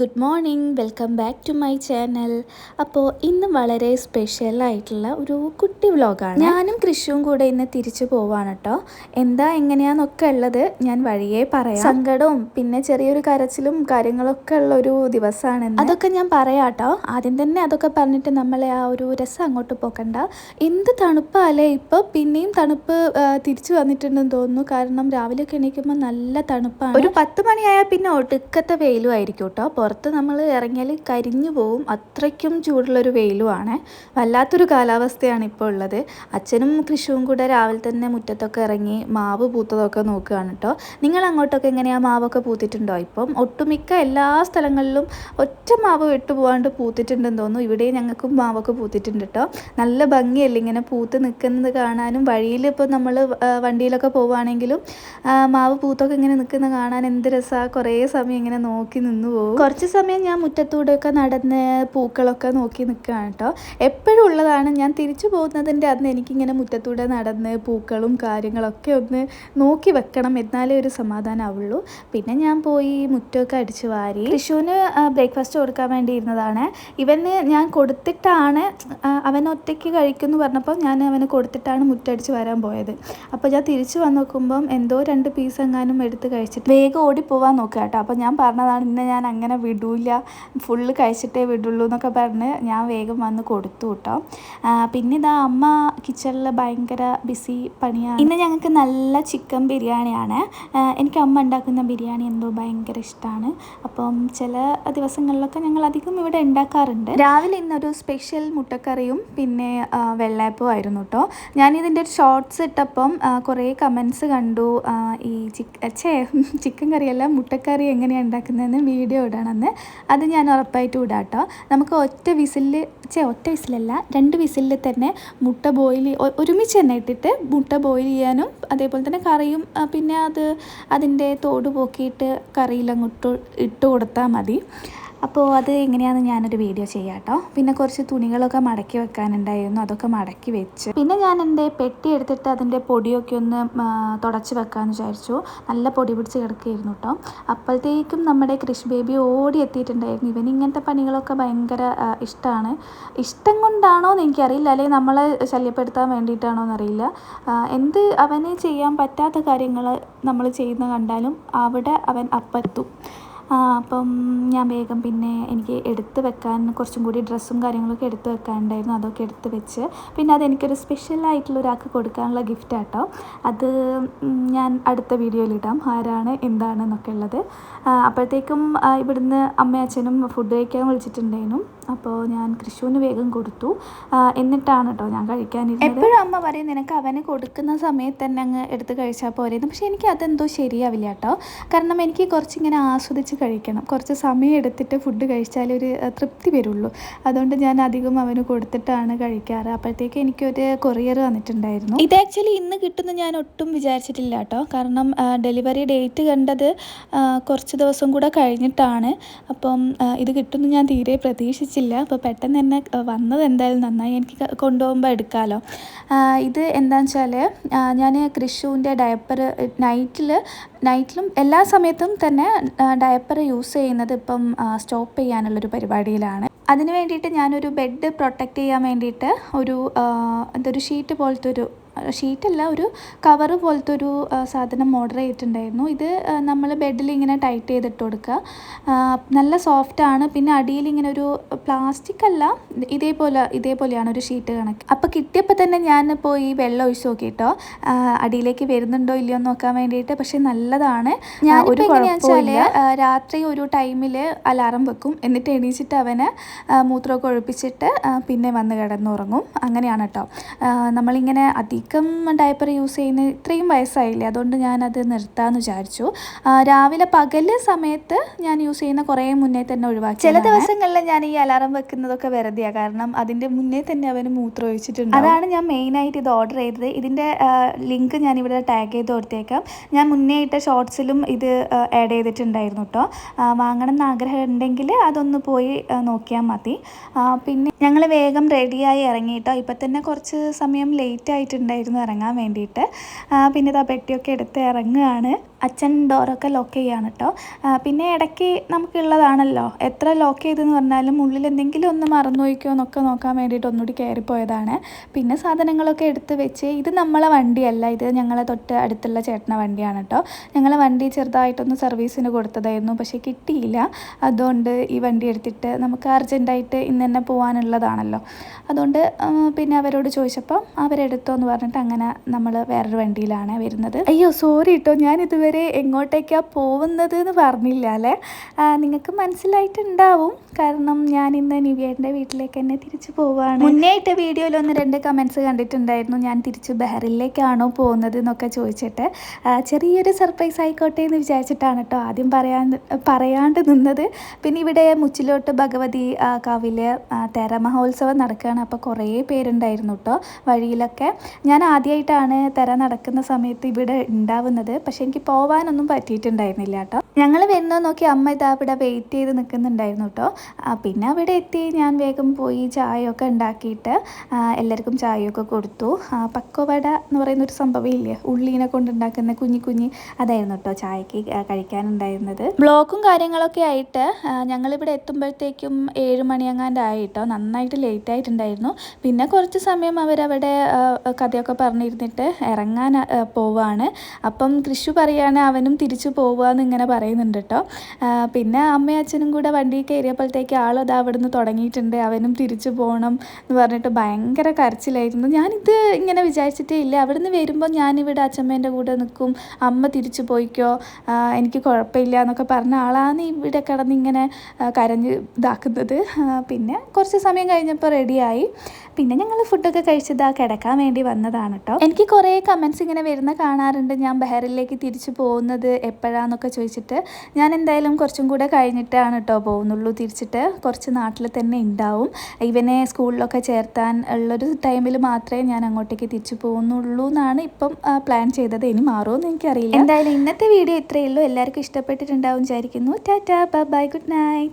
Good morning. Welcome back to my channel. അപ്പോൾ ഇന്ന് വളരെ സ്പെഷ്യൽ ആയിട്ടുള്ള ഒരു കുട്ടി വ്ലോഗാണ്. ഞാനും കൃഷിയും കൂടെ ഇന്ന് തിരിച്ചു പോവാണ് കേട്ടോ എന്താ എങ്ങനെയാന്നൊക്കെ ഉള്ളത് ഞാൻ വഴിയേ പറയാം. സങ്കടവും പിന്നെ ചെറിയൊരു കരച്ചിലും കാര്യങ്ങളൊക്കെ ഉള്ള ഒരു ദിവസമാണ് അതൊക്കെ ഞാൻ പറയാം കേട്ടോ ആദ്യം തന്നെ അതൊക്കെ പറഞ്ഞിട്ട് നമ്മളെ ആ ഒരു രസം അങ്ങോട്ട് പോക്കണ്ട. എന്ത് തണുപ്പല്ലേ ഇപ്പോൾ പിന്നെയും തണുപ്പ് തിരിച്ചു വന്നിട്ടുണ്ടെന്ന് തോന്നുന്നു. കാരണം രാവിലെ എണീക്കുമ്പോൾ നല്ല തണുപ്പാണ്. ഒരു പത്ത് മണിയായാൽ പിന്നെ ഒടുക്കത്തെ വെയിലും ആയിരിക്കും കേട്ടോ പുറത്ത് നമ്മൾ ഇറങ്ങിയാൽ കരിഞ്ഞു പോവും. അത്രയ്ക്കും ചൂടുള്ളൊരു വെയിലുമാണ്. വല്ലാത്തൊരു കാലാവസ്ഥയാണ് ഇപ്പോൾ ഉള്ളത്. അച്ഛനും കൃഷിയും കൂടെ രാവിലെ തന്നെ മുറ്റത്തൊക്കെ ഇറങ്ങി മാവ് പൂത്തതൊക്കെ നോക്കുകയാണ് കേട്ടോ. നിങ്ങൾ അങ്ങോട്ടൊക്കെ എങ്ങനെയാണ് മാവൊക്കെ പൂത്തിട്ടുണ്ടോ? ഇപ്പം ഒട്ടുമിക്ക എല്ലാ സ്ഥലങ്ങളിലും ഒറ്റ മാവ് വിട്ടുപോകാണ്ട് പൂത്തിട്ടുണ്ടെന്ന് തോന്നുന്നു. ഇവിടെയും ഞങ്ങൾക്കും മാവൊക്കെ പൂത്തിട്ടുണ്ട് കേട്ടോ. നല്ല ഭംഗിയല്ലേ ഇങ്ങനെ പൂത്ത് നിൽക്കുന്നത് കാണാനും? വഴിയിൽ ഇപ്പോൾ നമ്മൾ വണ്ടിയിലൊക്കെ പോവുകയാണെങ്കിലും മാവ് പൂത്തൊക്കെ ഇങ്ങനെ നിൽക്കുന്നത് കാണാൻ എന്ത് രസമാണ് കുറേ സമയം ഇങ്ങനെ നോക്കി നിന്ന് പോകും കുറച്ച് സമയം ഞാൻ മുറ്റത്തൂടെയൊക്കെ നടന്ന് പൂക്കളൊക്കെ നോക്കി നിൽക്കുകയാണ് കേട്ടോ. എപ്പോഴും ഉള്ളതാണ്. ഞാൻ തിരിച്ചു പോകുന്നതിന്റെ അന്ന് എനിക്കിങ്ങനെ മുറ്റത്തൂടെ നടന്ന് പൂക്കളും കാര്യങ്ങളൊക്കെ ഒന്ന് നോക്കി വെക്കണം എന്നാലേ ഒരു സമാധാനമാവുള്ളൂ പിന്നെ ഞാൻ പോയി മുറ്റമൊക്കെ അടിച്ചു വാരി വിഷുവിന് ബ്രേക്ക്ഫാസ്റ്റ് കൊടുക്കാൻ വേണ്ടി ഇരുന്നതാണ് ഇവന് ഞാൻ കൊടുത്തിട്ടാണ് അവൻ ഒറ്റയ്ക്ക് കഴിക്കുമെന്ന് പറഞ്ഞപ്പോൾ ഞാൻ അവന് കൊടുത്തിട്ടാണ് മുറ്റടിച്ച് വരാൻ പോയത്. അപ്പോൾ ഞാൻ തിരിച്ചു വന്ന് നോക്കുമ്പം എന്തോ രണ്ട് പീസ് എങ്ങാനും എടുത്ത് കഴിച്ചിട്ട് വേഗം ഓടി പോവാൻ നോക്കുക കേട്ടോ. അപ്പോൾ ഞാൻ പറഞ്ഞതാണ് ഇന്ന് ഞാൻ അങ്ങനെ വിടൂല ഫുള്ള് കഴിച്ചിട്ടേ വിടുള്ളൂ എന്നൊക്കെ പറഞ്ഞ് ഞാൻ വേഗം വന്ന് കൊടുത്തു കേട്ടോ. പിന്നെ ഇതാ അമ്മ കിച്ചണിൽ ഭയങ്കര ബിസി പണിയാണ്. ഇന്ന് ഞങ്ങൾക്ക് നല്ല ചിക്കൻ ബിരിയാണിയാണ്. എനിക്ക് അമ്മ ഉണ്ടാക്കുന്ന ബിരിയാണി എന്തോ ഭയങ്കര ഇഷ്ടമാണ് അപ്പം ചില ദിവസങ്ങളിലൊക്കെ ഞങ്ങൾ അധികം ഇവിടെ ഉണ്ടാക്കാറുണ്ട്. രാവിലെ ഇന്നൊരു സ്പെഷ്യൽ മുട്ടക്കറിയും പിന്നെ വെള്ളയപ്പവും ആയിരുന്നു കേട്ടോ. ഞാനിതിന്റെ ഒരു ഷോർട്സ് ഇട്ടപ്പം കുറേ കമൻസ് കണ്ടു. ഈ ചിക്ക ചേ ചിക്കൻ കറിയല്ല മുട്ടക്കറി എങ്ങനെയാണ് ഉണ്ടാക്കുന്നതെന്ന് വീഡിയോ ഇടണമെന്ന് അത് ഞാൻ ഉറപ്പായിട്ട് വിടാം കേട്ടോ. നമുക്ക് ഒറ്റ വിസിലിൽ ചേ ഒറ്റ വിസിലല്ല രണ്ട് വിസിലിൽ തന്നെ മുട്ട ബോയിൽ ഒരുമിച്ച് തന്നെ ഇട്ടിട്ട് മുട്ട ബോയിൽ ചെയ്യാനും അതേപോലെ തന്നെ കറിയും പിന്നെ അത് അതിന്റെ തോട് പോക്കിയിട്ട് കറിയിലങ്ങോട്ട് ഇട്ട് കൊടുത്താൽ മതി. അപ്പോൾ അത് എങ്ങനെയാണെന്ന് ഞാനൊരു വീഡിയോ ചെയ്യാം കേട്ടോ പിന്നെ കുറച്ച് തുണികളൊക്കെ മടക്കി വെക്കാനുണ്ടായിരുന്നു. അതൊക്കെ മടക്കി വെച്ച്. പിന്നെ ഞാൻ എന്റെ പെട്ടി എടുത്തിട്ട് അതിന്റെ പൊടിയൊക്കെ ഒന്ന് തുടച്ച് വെക്കാമെന്ന് വിചാരിച്ചു. നല്ല പൊടി പിടിച്ച് കിടക്കുകയായിരുന്നു കേട്ടോ. അപ്പോഴത്തേക്കും നമ്മുടെ കൃഷി ബേബി ഓടി എത്തിയിട്ടുണ്ടായിരുന്നു. ഇവൻ ഇങ്ങനത്തെ പണികളൊക്കെ ഭയങ്കര ഇഷ്ടമാണ്. ഇഷ്ടം കൊണ്ടാണോ എന്ന് എനിക്കറിയില്ല. അല്ലെങ്കിൽ നമ്മളെ ശല്യപ്പെടുത്താൻ വേണ്ടിയിട്ടാണോ എന്നറിയില്ല. എന്ത് അവന് ചെയ്യാൻ പറ്റാത്ത കാര്യങ്ങൾ നമ്മൾ ചെയ്യുന്ന കണ്ടാലും അവിടെ അവൻ അപ്പെത്തും. അപ്പം ഞാൻ വേഗം പിന്നെ എനിക്ക് എടുത്ത് വെക്കാൻ കുറച്ചും കൂടി ഡ്രസ്സും കാര്യങ്ങളൊക്കെ എടുത്ത് വെക്കാനുണ്ടായിരുന്നു അതൊക്കെ എടുത്ത് വെച്ച്. പിന്നെ അതെനിക്കൊരു സ്പെഷ്യൽ ആയിട്ടുള്ള ഒരാൾക്ക് കൊടുക്കാനുള്ള ഗിഫ്റ്റ് ആട്ടോ. അത് ഞാൻ അടുത്ത വീഡിയോയിൽ ഇടാം. ആരാണ് എന്താണെന്നൊക്കെ ഉള്ളത്. അപ്പോഴത്തേക്കും ഇവിടുന്ന് അമ്മയച്ഛനും ഫുഡ് കഴിക്കാൻ വിളിച്ചിട്ടുണ്ടായിരുന്നു. അപ്പോൾ ഞാൻ കൃഷുവിന് വേഗം കൊടുത്തു. എന്നിട്ടാണ് കേട്ടോ ഞാൻ കഴിക്കാനിരുന്നത്. എപ്പോഴും അമ്മ പറയും നിനക്ക് അവന് കൊടുക്കുന്ന സമയത്ത് തന്നെ അങ്ങ് എടുത്ത് കഴിച്ചാൽ പോരെന്ന്. പക്ഷേ എനിക്ക് അതെന്തോ ശരിയാവില്ല കേട്ടോ. കാരണം എനിക്ക് കുറച്ചിങ്ങനെ ആസ്വദിച്ച് കഴിക്കണം. കുറച്ച് സമയം എടുത്തിട്ട് ഫുഡ് കഴിച്ചാലേ ഒരു തൃപ്തി വരുള്ളൂ. അതുകൊണ്ട് ഞാൻ അധികം അവന് കൊടുത്തിട്ടാണ് കഴിക്കാറ്. അപ്പോഴത്തേക്ക് എനിക്കൊരു കൊറിയർ വന്നിട്ടുണ്ടായിരുന്നു. ഇത് ആക്ച്വലി ഇന്ന് കിട്ടുന്ന ഞാൻ ഒട്ടും വിചാരിച്ചിട്ടില്ല കേട്ടോ. കാരണം ഡെലിവറി ഡേറ്റ് കണ്ടത് കുറച്ച് ദിവസം കൂടെ കഴിഞ്ഞിട്ടാണ്. അപ്പം ഇത് കിട്ടുമെന്ന് ഞാൻ തീരെ പ്രതീക്ഷിച്ചില്ല. അപ്പോൾ പെട്ടെന്ന് തന്നെ വന്നത് എന്തായാലും നന്നായി. എനിക്ക് കൊണ്ടുപോകുമ്പോൾ എടുക്കാമല്ലോ ഇത് എന്താണെന്ന് വെച്ചാൽ ഞാൻ കൃഷുവിന്റെ ഡയപ്പർ നൈറ്റിൽ നൈറ്റിലും എല്ലാ സമയത്തും തന്നെ ഡയപ്പർ യൂസ് ചെയ്യുന്നത് ഇപ്പം സ്റ്റോപ്പ് ചെയ്യാനുള്ളൊരു പരിപാടിയിലാണ്. അതിന് വേണ്ടിയിട്ട് ഞാനൊരു ബെഡ് പ്രൊട്ടക്റ്റ് ചെയ്യാൻ വേണ്ടിയിട്ട് ഒരു എന്തൊരു ഷീറ്റ് പോലത്തെ ഒരു ഷീറ്റല്ല ഒരു കവർ പോലത്തെ ഒരു സാധനം ഓർഡർ ചെയ്തിട്ടുണ്ടായിരുന്നു. ഇത് നമ്മൾ ബെഡിൽ ഇങ്ങനെ ടൈറ്റ് ചെയ്തിട്ട് കൊടുക്കുക. നല്ല സോഫ്റ്റ് ആണ്. പിന്നെ അടിയിൽ ഇങ്ങനെ ഒരു പ്ലാസ്റ്റിക് അല്ല ഇതേപോലെ ഇതേപോലെയാണ് ഒരു ഷീറ്റ് കണക്ക്. അപ്പോൾ കിട്ടിയപ്പോൾ തന്നെ ഞാൻ പോയി വെള്ളം ഒഴിച്ച് നോക്കിയിട്ടോ അടിയിലേക്ക് വരുന്നുണ്ടോ ഇല്ലയോ എന്ന് നോക്കാൻ വേണ്ടിയിട്ട് പക്ഷേ നല്ലതാണ്. ഞാൻ ഒരു രാത്രി ഒരു ടൈമിൽ അലാറം വെക്കും. എന്നിട്ട് എണീച്ചിട്ട് അവനെ മൂത്രമൊക്കെ ഒഴിപ്പിച്ചിട്ട് പിന്നെ വന്ന് കിടന്നുറങ്ങും. അങ്ങനെയാണ് കേട്ടോ നമ്മളിങ്ങനെ അധികം ഡയപ്പർ യൂസ് ചെയ്യുന്ന ഇത്രയും വയസ്സായില്ലേ? അതുകൊണ്ട് ഞാനത് നിർത്താമെന്ന് വിചാരിച്ചു. രാവിലെ പകൽ സമയത്ത് ഞാൻ യൂസ് ചെയ്യുന്ന കുറേ മുന്നേ തന്നെ ഒഴിവാക്കി ചില ദിവസങ്ങളിൽ ഞാൻ ഈ അലാറം വെക്കുന്നതൊക്കെ വെറുതെയാണ് കാരണം അതിന്റെ മുന്നേ തന്നെ അവന് മൂത്രം ഒഴിച്ചിട്ടുണ്ട് അതാണ് ഞാൻ മെയിനായിട്ട് ഇത് ഓർഡർ ചെയ്തത്. ഇതിന്റെ ലിങ്ക് ഞാൻ ഇവിടെ ടാഗ് ചെയ്ത് കൊടുത്തേക്കാം. ഞാൻ മുന്നേ ഇട്ട ഷോർട്സിലും ഇത് ആഡ് ചെയ്തിട്ടുണ്ടായിരുന്നു കേട്ടോ വാങ്ങണം എന്ന് ആഗ്രഹം ഉണ്ടെങ്കിൽ അതൊന്ന് പോയി നോക്കിയാൽ മതി. പിന്നെ ഞങ്ങൾ വേഗം റെഡിയായി ഇറങ്ങിയിട്ടോ ഇപ്പം തന്നെ കുറച്ച് സമയം ലേറ്റ് ആയിട്ടുണ്ടായിരുന്നു ഇറങ്ങാൻ വേണ്ടിയിട്ട്. പിന്നെ ഇതാ പെട്ടിയൊക്കെ എടുത്ത് ഇറങ്ങുകയാണ്. അച്ഛൻ ഡോറൊക്കെ ലോക്ക് ചെയ്യാണ് കേട്ടോ പിന്നെ ഇടയ്ക്ക് നമുക്കുള്ളതാണല്ലോ. എത്ര ലോക്ക് ചെയ്തെന്ന് പറഞ്ഞാലും ഉള്ളിൽ എന്തെങ്കിലും ഒന്ന് മറന്നു പോയിക്കോ എന്നൊക്കെ നോക്കാൻ വേണ്ടിയിട്ട് ഒന്നുകൂടി കയറിപ്പോയതാണ്. പിന്നെ സാധനങ്ങളൊക്കെ എടുത്ത് വെച്ച് ഇത് നമ്മളെ വണ്ടിയല്ല ഇത് ഞങ്ങളെ തൊട്ട് അടുത്തുള്ള ചേട്ടന വണ്ടിയാണ് കേട്ടോ ഞങ്ങളെ വണ്ടി ചെറുതായിട്ടൊന്ന് സർവീസിന് കൊടുത്തതായിരുന്നു പക്ഷേ കിട്ടിയില്ല. അതുകൊണ്ട് ഈ വണ്ടി എടുത്തിട്ട് നമുക്ക് അർജന്റായിട്ട് ഇന്ന് തന്നെ പോകാനുള്ളതാണല്ലോ അതുകൊണ്ട് പിന്നെ അവരോട് ചോദിച്ചപ്പോൾ അവരെടുത്തോ എന്ന് പറഞ്ഞിട്ട് അങ്ങനെ നമ്മൾ വേറൊരു വണ്ടിയിലാണ് വരുന്നത്. അയ്യോ സോറി കേട്ടോ ഞാൻ ഇതുവരെ എങ്ങോട്ടേക്കാണ് പോകുന്നത് എന്ന് പറഞ്ഞില്ല അല്ലേ? നിങ്ങൾക്ക് മനസ്സിലായിട്ടുണ്ടാവും. കാരണം ഞാൻ ഇന്ന് നിവ്യേന്റെ വീട്ടിലേക്ക് തന്നെ തിരിച്ചു പോവാണ്. മുന്നേ ഇട്ട വീഡിയോയിൽ ഒന്ന് രണ്ട് കമൻസ് കണ്ടിട്ടുണ്ടായിരുന്നു. ഞാൻ തിരിച്ച് ബഹറിലേക്കാണോ പോകുന്നത് എന്നൊക്കെ ചോദിച്ചിട്ട്. ചെറിയൊരു സർപ്രൈസ് ആയിക്കോട്ടെ എന്ന് വിചാരിച്ചിട്ടാണ് കേട്ടോ ആദ്യം പറയാൻ പറയാണ്ട് നിന്നത്. പിന്നെ ഇവിടെ മുച്ചിലോട്ട് ഭഗവതി കാവിലെ തെര മഹോത്സവം നടക്കുകയാണ്. അപ്പോൾ കുറേ പേരുണ്ടായിരുന്നു കേട്ടോ വഴിയിലൊക്കെ. ഞാൻ ആദ്യമായിട്ടാണ് തെര നടക്കുന്ന സമയത്ത് ഇവിടെ ഉണ്ടാവുന്നത്. പക്ഷേ എനിക്ക് പോവാനൊന്നും പറ്റിയിട്ടുണ്ടായിരുന്നില്ല കേട്ടോ. ഞങ്ങൾ വരുന്നത് നോക്കി അമ്മ ഇതാ ഇവിടെ വെയിറ്റ് ചെയ്ത് നിൽക്കുന്നുണ്ടായിരുന്നു കേട്ടോ. പിന്നെ അവിടെ എത്തി. ഞാൻ വേഗം പോയി ചായയൊക്കെ ഉണ്ടാക്കിയിട്ട് എല്ലാവർക്കും ചായയൊക്കെ കൊടുത്തു. പക്കവട എന്ന് പറയുന്നൊരു സംഭവം ഇല്ലേ ഉള്ളീനെ കൊണ്ടുണ്ടാക്കുന്ന കുഞ്ഞി കുഞ്ഞി അതായിരുന്നു കേട്ടോ ചായക്ക് കഴിക്കാനുണ്ടായിരുന്നത്. ബ്ലോക്കും കാര്യങ്ങളൊക്കെ ആയിട്ട് ഞങ്ങളിവിടെ എത്തുമ്പോഴത്തേക്കും ഏഴ് മണിയങ്ങാണ്ടായി ആയിട്ടോ നന്നായിട്ട് ലേറ്റ് ആയിട്ടുണ്ടായിരുന്നു. പിന്നെ കുറച്ച് സമയം അവരവിടെ കഥയൊക്കെ പറഞ്ഞിരുന്നിട്ട് ഇറങ്ങാൻ പോവാണ്. അപ്പം കൃഷു പറയാണ് അവനും തിരിച്ചു പോവുക എന്നിങ്ങനെ പറയുന്നുണ്ട് കേട്ടോ. പിന്നെ അമ്മയും അച്ഛനും കൂടെ വണ്ടി കയറിയപ്പോഴത്തേക്ക് ആളത് അവിടുന്ന് തുടങ്ങിയിട്ടുണ്ട്. അവനും തിരിച്ചു പോകണം എന്ന് പറഞ്ഞിട്ട് ഭയങ്കര കരച്ചിലായിരുന്നു. ഞാനിത് ഇങ്ങനെ വിചാരിച്ചിട്ടേ ഇല്ല. അവിടുന്ന് വരുമ്പോൾ ഞാനിവിടെ അച്ഛമ്മേന്റെ കൂടെ നിൽക്കും. അമ്മ തിരിച്ചു പോയിക്കോ. എനിക്ക് കുഴപ്പമില്ല എന്നൊക്കെ പറഞ്ഞ ആളാണ് ഇവിടെ കിടന്ന് ഇങ്ങനെ കരഞ്ഞ് ഇതാക്കുന്നത്. പിന്നെ കുറച്ച് സമയം കഴിഞ്ഞപ്പോൾ റെഡിയായി. പിന്നെ ഞങ്ങൾ ഫുഡൊക്കെ കഴിച്ചത് ആ കിടക്കാൻ വേണ്ടി വന്നതാണ് കേട്ടോ. എനിക്ക് കുറേ കമൻസ് ഇങ്ങനെ വരുന്ന കാണാറുണ്ട്. ഞാൻ ബഹറിലേക്ക് തിരിച്ചു പോകുന്നത് എപ്പോഴാന്നൊക്കെ ചോദിച്ചിട്ട് ഞാൻ എന്തായാലും കുറച്ചും കൂടെ കഴിഞ്ഞിട്ടാണ് കേട്ടോ പോകുന്നുള്ളൂ. തിരിച്ചിട്ട് കുറച്ച് നാട്ടിൽ തന്നെ ഉണ്ടാവും ഇവനെ സ്കൂളിലൊക്കെ ചേർത്താൻ ഉള്ളൊരു ടൈമിൽ മാത്രമേ ഞാൻ അങ്ങോട്ടേക്ക് തിരിച്ചു പോകുന്നുള്ളൂ എന്നാണ് ഇപ്പം പ്ലാൻ ചെയ്തത്. ഇനി മാറുമെന്ന് എനിക്കറിയില്ല. എന്തായാലും ഇന്നത്തെ വീഡിയോ ഇത്രയേ ഉള്ളൂ. എല്ലാവർക്കും ഇഷ്ടപ്പെട്ടിട്ടുണ്ടാവും വിചാരിക്കുന്നു. Tata bye good night.